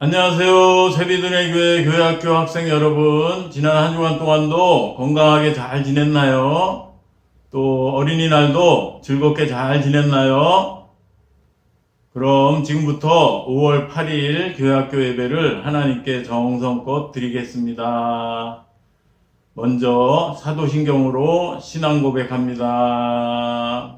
안녕하세요. 세비둔의 교회 교회학교 학생 여러분. 지난 한 주간 동안도 건강하게 잘 지냈나요? 또 어린이날도 즐겁게 잘 지냈나요? 그럼 지금부터 5월 8일 교회학교 예배를 하나님께 정성껏 드리겠습니다. 먼저 사도신경으로 신앙 고백합니다.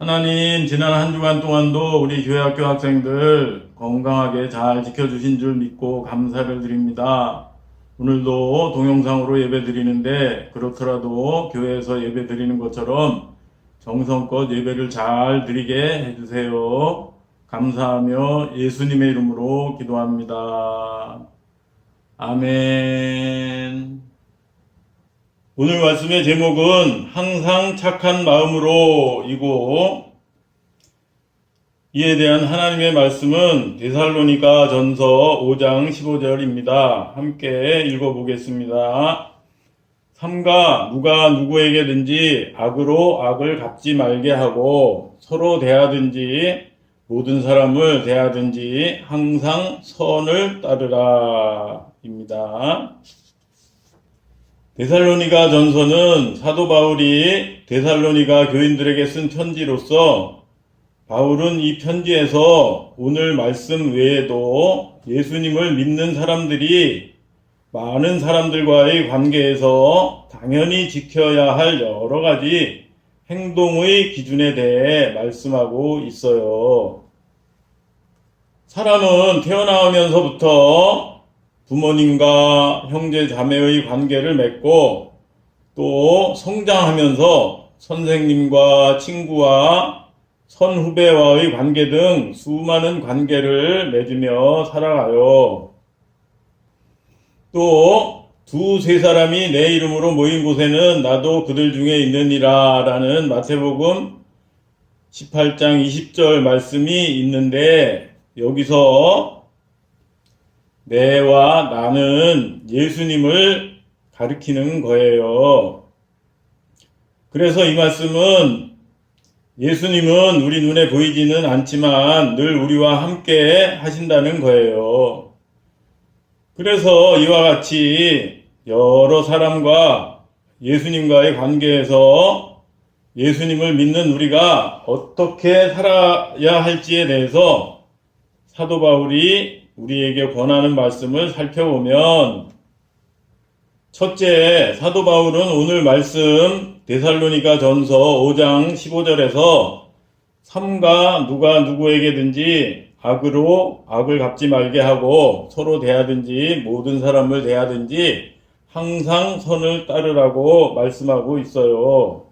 하나님, 지난 한 주간 동안도 우리 교회 학교 학생들 건강하게 잘 지켜주신 줄 믿고 감사를 드립니다. 오늘도 동영상으로 예배 드리는데, 그렇더라도 교회에서 예배 드리는 것처럼 정성껏 예배를 잘 드리게 해주세요. 감사하며 예수님의 이름으로 기도합니다. 아멘. 오늘 말씀의 제목은 항상 착한 마음으로이고 이에 대한 하나님의 말씀은 데살로니가 전서 5장 15절입니다. 함께 읽어보겠습니다. 삼가 누가 누구에게든지 악으로 악을 갚지 말게 하고 서로 대하든지 모든 사람을 대하든지 항상 선을 따르라 입니다. 데살로니가 전서는 사도 바울이 데살로니가 교인들에게 쓴 편지로서 바울은 이 편지에서 오늘 말씀 외에도 예수님을 믿는 사람들이 많은 사람들과의 관계에서 당연히 지켜야 할 여러 가지 행동의 기준에 대해 말씀하고 있어요. 사람은 태어나면서부터 부모님과 형제 자매의 관계를 맺고 또 성장하면서 선생님과 친구와 선후배와의 관계 등 수많은 관계를 맺으며 살아가요. 또 두 세 사람이 내 이름으로 모인 곳에는 나도 그들 중에 있느니라 라는 마태복음 18장 20절 말씀이 있는데 여기서 내와 나는 예수님을 가리키는 거예요. 그래서 이 말씀은 예수님은 우리 눈에 보이지는 않지만 늘 우리와 함께 하신다는 거예요. 그래서 이와 같이 여러 사람과 예수님과의 관계에서 예수님을 믿는 우리가 어떻게 살아야 할지에 대해서 사도 바울이 우리에게 권하는 말씀을 살펴보면 첫째 사도 바울은 오늘 말씀 데살로니가 전서 5장 15절에서 삼가 누가 누구에게든지 악으로 악을 갚지 말게 하고 서로 대하든지 모든 사람을 대하든지 항상 선을 따르라고 말씀하고 있어요.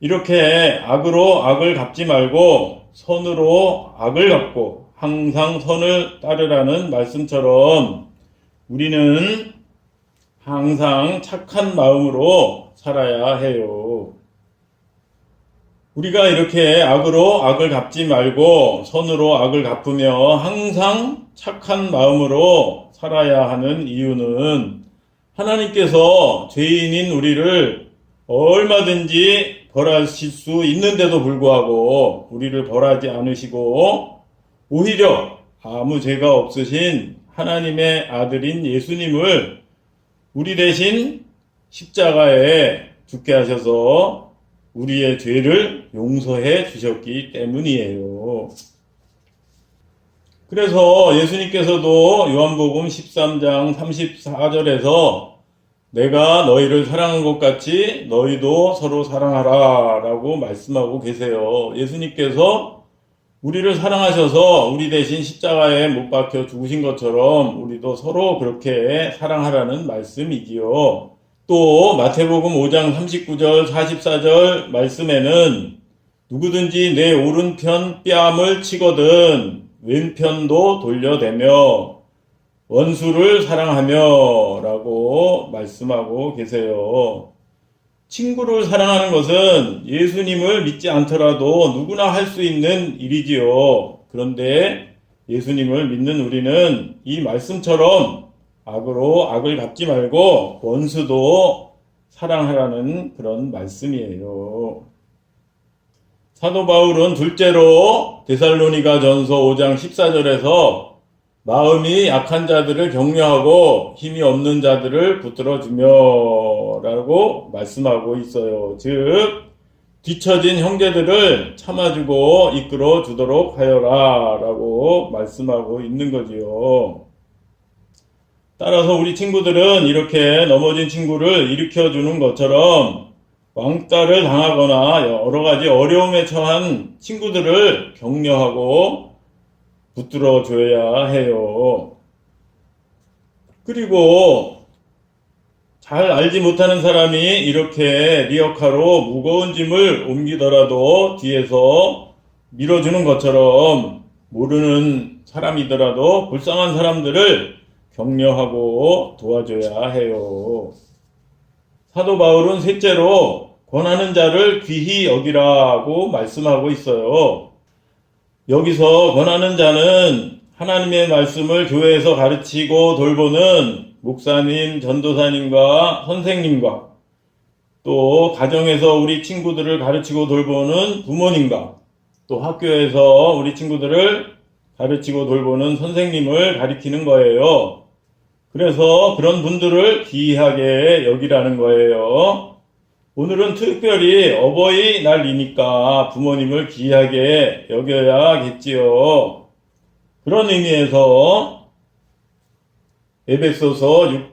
이렇게 악으로 악을 갚지 말고 선으로 악을 갚고 항상 선을 따르라는 말씀처럼 우리는 항상 착한 마음으로 살아야 해요. 우리가 이렇게 악으로 악을 갚지 말고 선으로 악을 갚으며 항상 착한 마음으로 살아야 하는 이유는 하나님께서 죄인인 우리를 얼마든지 벌하실 수 있는데도 불구하고 우리를 벌하지 않으시고 오히려 아무 죄가 없으신 하나님의 아들인 예수님을 우리 대신 십자가에 죽게 하셔서 우리의 죄를 용서해 주셨기 때문이에요. 그래서 예수님께서도 요한복음 13장 34절에서 내가 너희를 사랑한 것 같이 너희도 서로 사랑하라 라고 말씀하고 계세요. 예수님께서 우리를 사랑하셔서 우리 대신 십자가에 못 박혀 죽으신 것처럼 우리도 서로 그렇게 사랑하라는 말씀이지요. 또 마태복음 5장 39절 44절 말씀에는 누구든지 내 오른편 뺨을 치거든 왼편도 돌려대며 원수를 사랑하며 라고 말씀하고 계세요. 친구를 사랑하는 것은 예수님을 믿지 않더라도 누구나 할 수 있는 일이지요. 그런데 예수님을 믿는 우리는 이 말씀처럼 악으로 악을 갚지 말고 원수도 사랑하라는 그런 말씀이에요. 사도 바울은 둘째로 데살로니가 전서 5장 14절에서 마음이 약한 자들을 격려하고 힘이 없는 자들을 붙들어 주며 라고 말씀하고 있어요. 즉, 뒤처진 형제들을 참아주고 이끌어 주도록 하여라 라고 말씀하고 있는 거지요. 따라서 우리 친구들은 이렇게 넘어진 친구를 일으켜 주는 것처럼 왕따를 당하거나 여러 가지 어려움에 처한 친구들을 격려하고 붙들어 줘야 해요. 그리고 잘 알지 못하는 사람이 이렇게 리어카로 무거운 짐을 옮기더라도 뒤에서 밀어주는 것처럼 모르는 사람이더라도 불쌍한 사람들을 격려하고 도와줘야 해요. 사도 바울은 셋째로 권하는 자를 귀히 여기라고 말씀하고 있어요. 여기서 권하는 자는 하나님의 말씀을 교회에서 가르치고 돌보는 목사님, 전도사님과 선생님과 또 가정에서 우리 친구들을 가르치고 돌보는 부모님과 또 학교에서 우리 친구들을 가르치고 돌보는 선생님을 가리키는 거예요. 그래서 그런 분들을 귀하게 여기라는 거예요. 오늘은 특별히 어버이날이니까 부모님을 귀하게 여겨야겠지요. 그런 의미에서 에베소서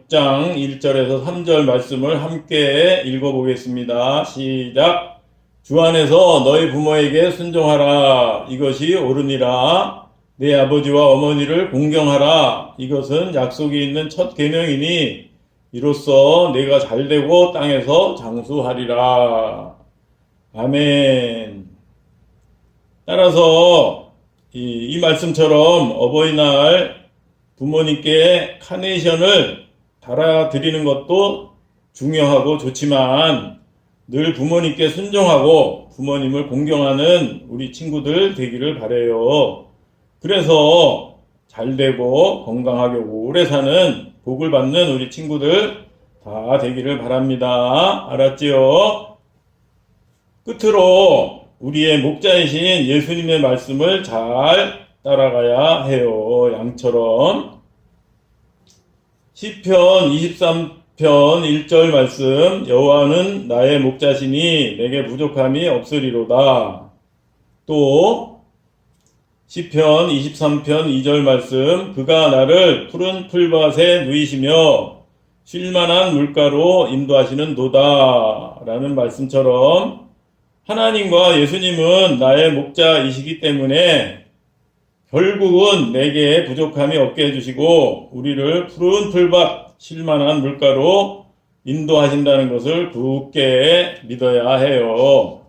6장 1절에서 3절 말씀을 함께 읽어보겠습니다. 시작. 주 안에서 너희 부모에게 순종하라. 이것이 옳으니라. 내 아버지와 어머니를 공경하라. 이것은 약속이 있는 첫 계명이니 이로써 내가 잘되고 땅에서 장수하리라. 아멘. 따라서 이, 이 말씀처럼 어버이날 부모님께 카네이션을 달아드리는 것도 중요하고 좋지만 늘 부모님께 순종하고 부모님을 공경하는 우리 친구들 되기를 바래요. 그래서 잘 되고 건강하게 오래 사는 복을 받는 우리 친구들 다 되기를 바랍니다. 알았지요? 끝으로 우리의 목자이신 예수님의 말씀을 잘 따라가야 해요. 양처럼. 시편 23편 1절 말씀 여호와는 나의 목자시니 내게 부족함이 없으리로다. 또 시편 23편 2절 말씀 그가 나를 푸른 풀밭에 누이시며 쉴만한 물가로 인도하시는 도다 라는 말씀처럼 하나님과 예수님은 나의 목자이시기 때문에 결국은 내게 부족함이 없게 해주시고 우리를 푸른 풀밭 쉴만한 물가로 인도하신다는 것을 굳게 믿어야 해요.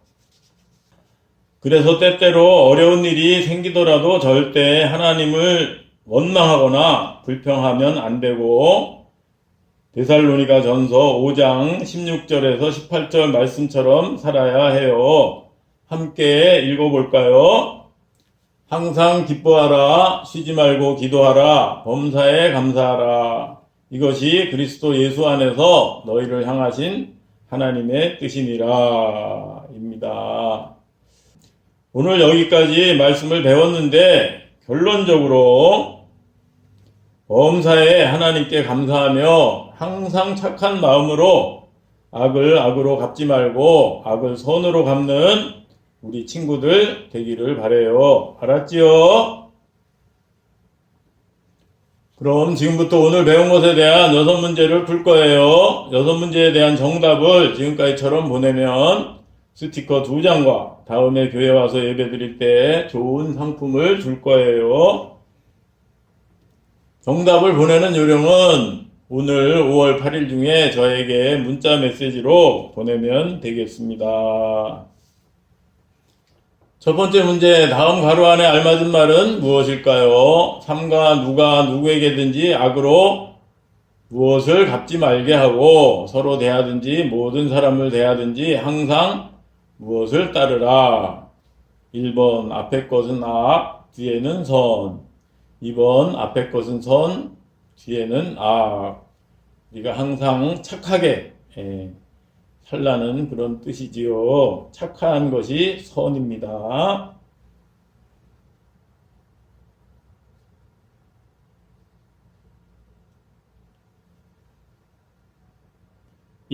그래서 때때로 어려운 일이 생기더라도 절대 하나님을 원망하거나 불평하면 안 되고 데살로니가 전서 5장 16절에서 18절 말씀처럼 살아야 해요. 함께 읽어볼까요? 항상 기뻐하라, 쉬지 말고 기도하라, 범사에 감사하라. 이것이 그리스도 예수 안에서 너희를 향하신 하나님의 뜻이니라. 입니다. 오늘 여기까지 말씀을 배웠는데 결론적으로 범사에 하나님께 감사하며 항상 착한 마음으로 악을 악으로 갚지 말고 악을 선으로 갚는 우리 친구들 되기를 바래요. 알았지요? 그럼 지금부터 오늘 배운 것에 대한 여섯 문제를 풀 거예요. 여섯 문제에 대한 정답을 지금까지처럼 보내면 스티커 두 장과 다음에 교회 와서 예배 드릴 때 좋은 상품을 줄 거예요. 정답을 보내는 요령은 오늘 5월 8일 중에 저에게 문자 메시지로 보내면 되겠습니다. 첫 번째 문제, 다음 가로 안에 알맞은 말은 무엇일까요? 삼가 누가 누구에게든지 악으로 무엇을 갚지 말게 하고 서로 대하든지 모든 사람을 대하든지 항상 무엇을 따르라. 1번 앞에 것은 악, 뒤에는 선. 2번 앞에 것은 선, 뒤에는 악. 우리가 항상 착하게 예, 살라는 그런 뜻이지요. 착한 것이 선입니다.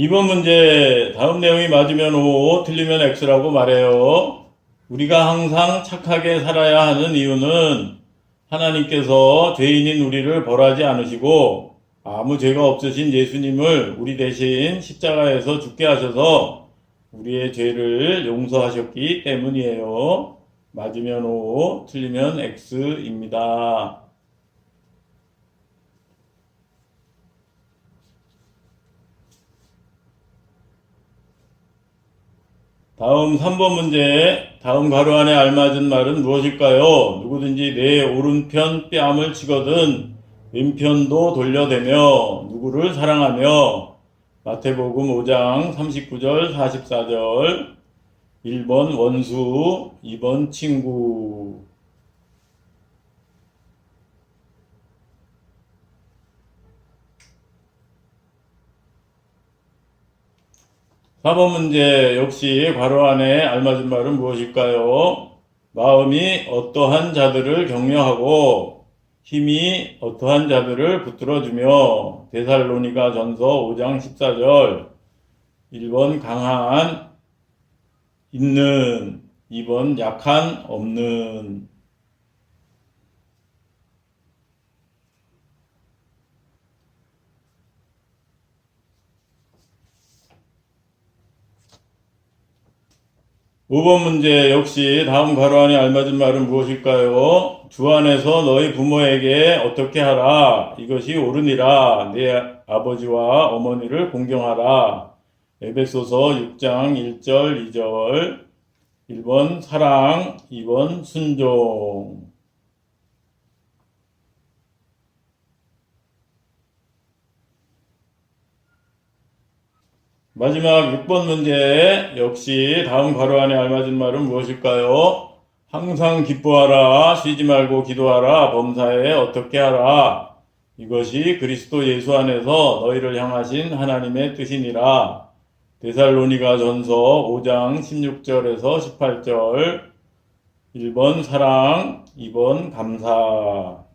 2번 문제 다음 내용이 맞으면 O, 틀리면 X라고 말해요. 우리가 항상 착하게 살아야 하는 이유는 하나님께서 죄인인 우리를 벌하지 않으시고 아무 죄가 없으신 예수님을 우리 대신 십자가에서 죽게 하셔서 우리의 죄를 용서하셨기 때문이에요. 맞으면 O, 틀리면 X입니다. 다음 3번 문제. 다음 가로 안에 알맞은 말은 무엇일까요? 누구든지 내 오른편 뺨을 치거든 왼편도 돌려대며 누구를 사랑하며 마태복음 5장 39절 44절 1번 원수 2번 친구 4번 문제 역시 괄호 안에 알맞은 말은 무엇일까요? 마음이 어떠한 자들을 격려하고 힘이 어떠한 자들을 붙들어주며 데살로니가 전서 5장 14절 1번 강한 있는 2번 약한 없는 오번 문제 역시 다음 괄호 안에 알맞은 말은 무엇일까요? 주 안에서 너희 부모에게 어떻게 하라. 이것이 옳으니라. 내 아버지와 어머니를 공경하라. 에베소서 6장 1절 2절 1번 사랑 2번 순종 마지막 6번 문제 역시 다음 괄호 안에 알맞은 말은 무엇일까요? 항상 기뻐하라, 쉬지 말고 기도하라, 범사에 어떻게 하라. 이것이 그리스도 예수 안에서 너희를 향하신 하나님의 뜻이니라. 데살로니가 전서 5장 16절에서 18절 1번 사랑, 2번 감사.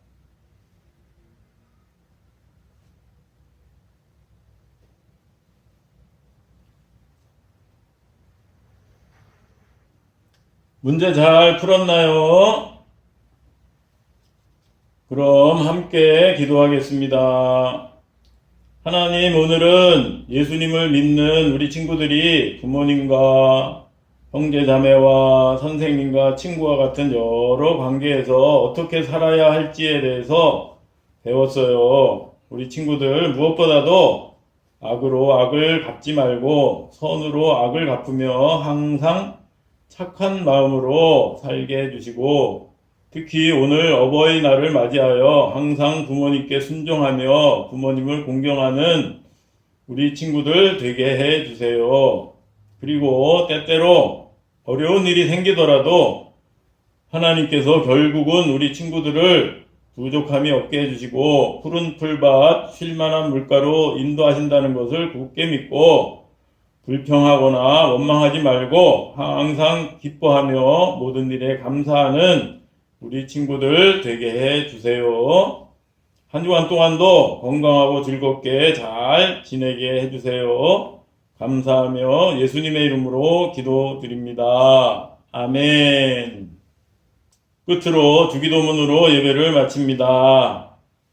문제 잘 풀었나요? 그럼 함께 기도하겠습니다. 하나님, 오늘은 예수님을 믿는 우리 친구들이 부모님과 형제 자매와 선생님과 친구와 같은 여러 관계에서 어떻게 살아야 할지에 대해서 배웠어요. 우리 친구들 무엇보다도 악으로 악을 갚지 말고 선으로 악을 갚으며 항상 착한 마음으로 살게 해주시고 특히 오늘 어버이날을 맞이하여 항상 부모님께 순종하며 부모님을 공경하는 우리 친구들 되게 해 주세요. 그리고 때때로 어려운 일이 생기더라도 하나님께서 결국은 우리 친구들을 부족함이 없게 해주시고 푸른 풀밭 쉴만한 물가로 인도하신다는 것을 굳게 믿고 불평하거나 원망하지 말고 항상 기뻐하며 모든 일에 감사하는 우리 친구들 되게 해 주세요. 한 주간 동안도 건강하고 즐겁게 잘 지내게 해 주세요. 감사하며 예수님의 이름으로 기도드립니다. 아멘. 끝으로 주기도문으로 예배를 마칩니다.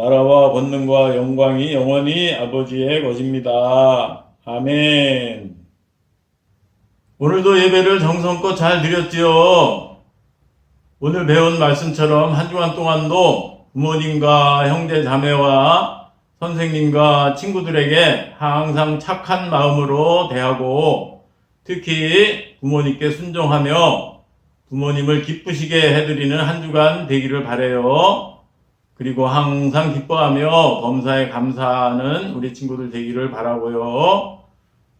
나라와 권능과 영광이 영원히 아버지의 것입니다. 아멘. 오늘도 예배를 정성껏 잘 드렸지요. 오늘 배운 말씀처럼 한 주간 동안도 부모님과 형제 자매와 선생님과 친구들에게 항상 착한 마음으로 대하고 특히 부모님께 순종하며 부모님을 기쁘시게 해드리는 한 주간 되기를 바래요. 그리고 항상 기뻐하며 범사에 감사하는 우리 친구들 되기를 바라고요.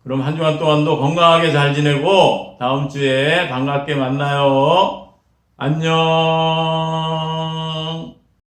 그럼 한 주간 동안도 건강하게 잘 지내고 다음 주에 반갑게 만나요. 안녕.